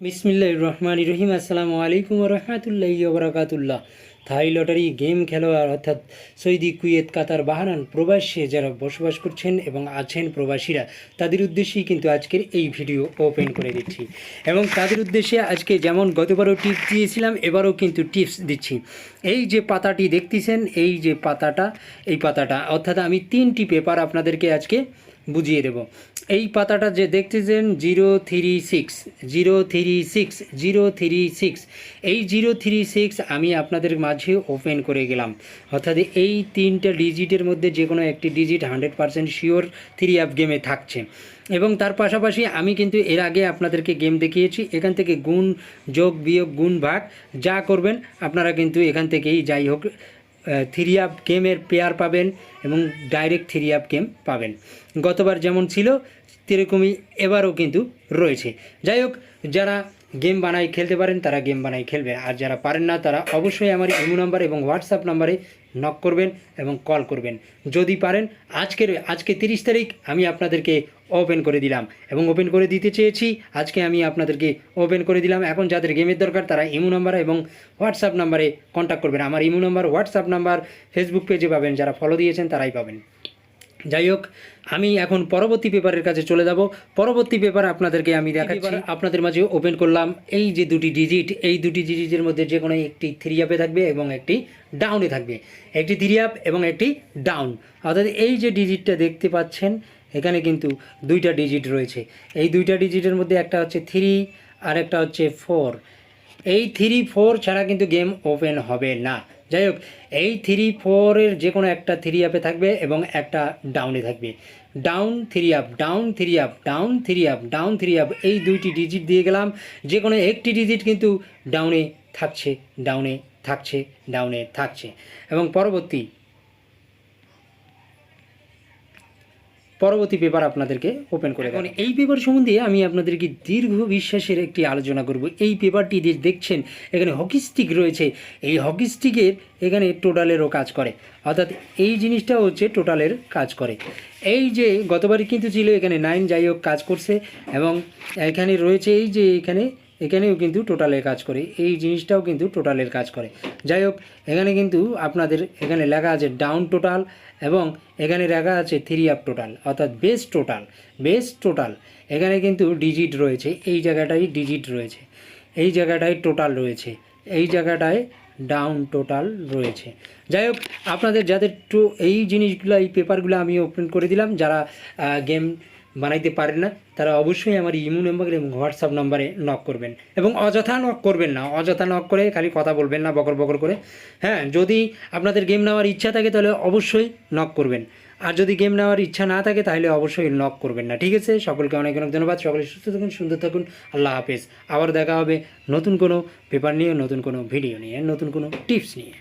বিসমিল্লাহ রহমান রহিম। আসসালামু আলাইকুম রহমতুল্লাহ বরাকাতুল্লাহ। থাই লটারি, গেম খেলোয়াড়, অর্থাৎ সৌদি, কুয়েত, কাতার বাহারান প্রবাসে যারা বসবাস করছেন এবং আছেন প্রবাসীরা, তাদের উদ্দেশ্যেই কিন্তু আজকের এই ভিডিও ওপেন করে দিচ্ছি। এবং তাদের উদ্দেশ্যে আজকে যেমন গতবারও টিপস দিয়েছিলাম, এবারও কিন্তু টিপস দিচ্ছি। এই যে পাতাটি দেখতেছেন, এই যে পাতাটা, এই পাতাটা, অর্থাৎ আমি তিনটি পেপার আপনাদেরকে আজকে বুঝিয়ে দেব। এই পাতাটা যে দেখতেছেন zero three six zero three six zero three six এই জিরো থ্রি সিক্স আমি আপনাদের মাঝে ওপেন করে গেলাম। অর্থাৎ এই তিনটা ডিজিটের মধ্যে যে কোনো একটি digit hundred percent sure three app গেমে থাকছে। এবং তার পাশাপাশি আমি কিন্তু এর আগে আপনাদেরকে গেম দেখিয়েছি, এখান থেকে গুণ যোগ বিয়োগ গুণ ভাগ যা করবেন, আপনারা কিন্তু এখান থেকেই যাই হোক থ্রি আপ গেমের পেয়ার পাবেন এবং ডাইরেক্ট থ্রি আপ গেম পাবেন। গতবার যেমন ছিল, সেরকমই এবারও কিন্তু রয়েছে। যাই হোক, যারা গেম বানাই খেলতে পারেন, তারা গেম বানাই খেলবেন আর যারা পারেন না, তারা অবশ্যই আমার ইমো নাম্বার এবং হোয়াটসঅ্যাপ নাম্বারে নক করবেন এবং কল করবেন। যদি পারেন, আজকের, আজকে তিরিশ তারিখ আমি আপনাদেরকে ওপেন করে দিলাম। এবং ওপেন করে দিতে চেয়েছি, আজকে আমি আপনাদেরকে ওপেন করে দিলাম। এখন যাদের গেমের দরকার, তারা ইমো নাম্বার এবং হোয়াটসঅ্যাপ নাম্বারে কন্ট্যাক্ট করবেন। আমার imo number, WhatsApp number Facebook পেজে পাবেন। যারা ফলো দিয়েছেন, তারাই পাবেন। যাই হোক আমি এখন পরবর্তী পেপারের কাছে চলে যাব। পরবর্তী পেপার আপনাদেরকে আমি দেখাচ্ছি। আপনাদের মাঝে ওপেন করলাম এই যে দুটি ডিজিট এই দুটি ডিজিটের মধ্যে যে কোনো একটি থ্রি আপে থাকবে এবং একটি ডাউনে থাকবে। একটি থ্রি আপ এবং একটি ডাউন অর্থাৎ এই যে ডিজিটটা দেখতে পাচ্ছেন এখানে কিন্তু দুইটা ডিজিট রয়েছে। এই দুইটা ডিজিটের মধ্যে একটা হচ্ছে থ্রি আর একটা হচ্ছে ফোর এই থ্রি ফোর ছাড়া কিন্তু গেম ওপেন হবে না। যাই হোক এই থ্রি ফোরের যে কোনো একটা থ্রি আপে থাকবে এবং একটা ডাউনে থাকবে। Down three up down three up down three up down three up এই দুইটি ডিজিট দিয়ে গেলাম। যে কোনো একটি ডিজিট কিন্তু ডাউনে থাকছে ডাউনে থাকছে ডাউনে থাকছে। এবং পরবর্তী পরবর্তী পেপার আপনাদেরকে ওপেন করে এখন এই পেপার সম্বন্ধে আমি আপনাদেরকে দীর্ঘ বিশ্বাসের একটি আলোচনা করব। এই পেপারটি যে দেখছেন এখানে হকি স্টিক রয়েছে। এই হকি স্টিকের এখানে টোটালেরও কাজ করে। অর্থাৎ এই জিনিসটা হচ্ছে টোটালের কাজ করে। এই যে গতবারই কিন্তু ছিল এখানে নাইন যাই হোক কাজ করছে এবং এখানে রয়েছে এই যে এখানে এখানেও কিন্তু টোটালের কাজ করে, এই জিনিসটাও কিন্তু টোটালের কাজ করে। যাই হোক, এখানে কিন্তু আপনাদের এখানে লেখা আছে ডাউন টোটাল এবং এখানে লেখা আছে থ্রি আপ টোটাল অর্থাৎ বেস টোটাল বেস টোটাল এখানে কিন্তু ডিজিট রয়েছে, এই জায়গাটায় ডিজিট রয়েছে, এই জায়গাটায় টোটাল রয়েছে, এই জায়গাটায় ডাউন টোটাল রয়েছে। যাই হোক, আপনাদের যাদের টু এই জিনিসগুলো, এই পেপারগুলো আমি ওপেন করে দিলাম, যারা গেম বানাইতে পারেন না, তারা অবশ্যই আমার ইমো নাম্বার এবং হোয়াটসঅ্যাপ নাম্বারে নক করবেন। এবং অযথা নক করবেন না, অযথা নক করে খালি কথা বলবেন না, বকর বকর করে। হ্যাঁ যদি আপনাদের গেম নেওয়ার ইচ্ছা থাকে তাহলে অবশ্যই নক করবেন। আর যদি গেম নেওয়ার ইচ্ছা না থাকে তাহলে অবশ্যই নক করবেন না, ঠিক আছে? সকলকে অনেক অনেক ধন্যবাদ, সকলে সুস্থ থাকুন, সুন্দর থাকুন, আল্লাহ হাফেজ। আবার দেখা হবে নতুন কোনো পেপার নিয়ে, নতুন কোনো ভিডিও নিয়ে, নতুন কোনো টিপস নিয়ে।